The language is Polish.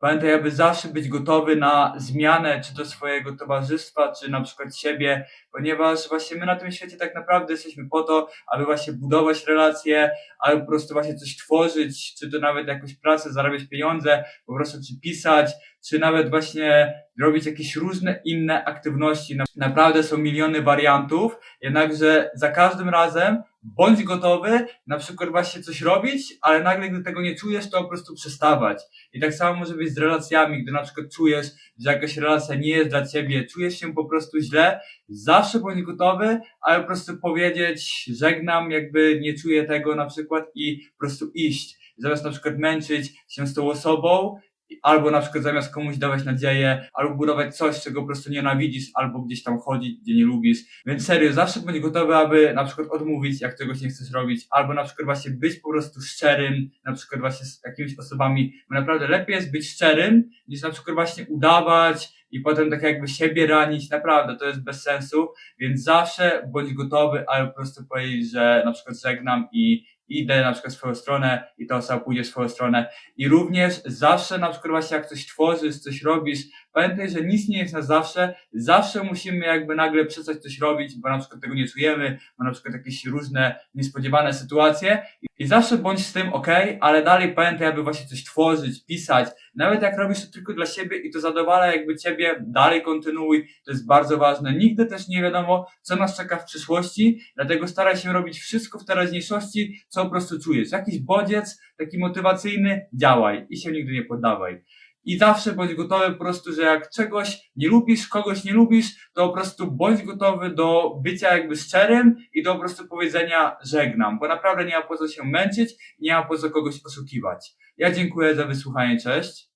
Pamiętaj, aby zawsze być gotowy na zmianę, czy to swojego towarzystwa, czy na przykład siebie, ponieważ właśnie my na tym świecie tak naprawdę jesteśmy po to, aby właśnie budować relacje, aby po prostu właśnie coś tworzyć, czy to nawet jakąś pracę, zarabiać pieniądze, po prostu czy pisać, czy nawet właśnie robić jakieś różne inne aktywności. Na- Naprawdę są miliony wariantów, jednakże za każdym razem bądź gotowy na przykład właśnie coś robić, ale nagle gdy tego nie czujesz, to po prostu przestawać. I tak samo może być z relacjami, gdy na przykład czujesz, że jakaś relacja nie jest dla ciebie, czujesz się po prostu źle, zawsze bądź gotowy, ale po prostu powiedzieć, żegnam, jakby nie czuję tego na przykład i po prostu iść. Zamiast na przykład męczyć się z tą osobą, albo na przykład zamiast komuś dawać nadzieję, albo budować coś, czego po prostu nienawidzisz, albo gdzieś tam chodzić, gdzie nie lubisz. Więc serio, zawsze bądź gotowy, aby na przykład odmówić, jak czegoś nie chcesz robić, albo na przykład właśnie być po prostu szczerym, na przykład właśnie z jakimiś osobami, bo naprawdę lepiej jest być szczerym, niż na przykład właśnie udawać i potem tak jakby siebie ranić, naprawdę, to jest bez sensu, więc zawsze bądź gotowy, ale po prostu powiedzieć, że na przykład żegnam i idę na przykład swoją stronę i ta osoba pójdzie swoją stronę. I również zawsze na przykład właśnie jak coś tworzysz, coś robisz, pamiętaj, że nic nie jest na zawsze, zawsze musimy jakby nagle przestać coś robić, bo na przykład tego nie czujemy, bo na przykład jakieś różne niespodziewane sytuacje i zawsze bądź z tym ok, ale dalej pamiętaj, aby właśnie coś tworzyć, pisać, nawet jak robisz to tylko dla siebie i to zadowala jakby ciebie, dalej kontynuuj, to jest bardzo ważne. Nigdy też nie wiadomo, co nas czeka w przyszłości, dlatego staraj się robić wszystko w teraźniejszości, co po prostu czujesz. Jakiś bodziec taki motywacyjny, działaj i się nigdy nie poddawaj. I zawsze bądź gotowy po prostu, że jak czegoś nie lubisz, kogoś nie lubisz, to po prostu bądź gotowy do bycia jakby szczerym i do po prostu powiedzenia żegnam, bo naprawdę nie ma po co się męczyć, nie ma po co kogoś oszukiwać. Ja dziękuję za wysłuchanie, cześć.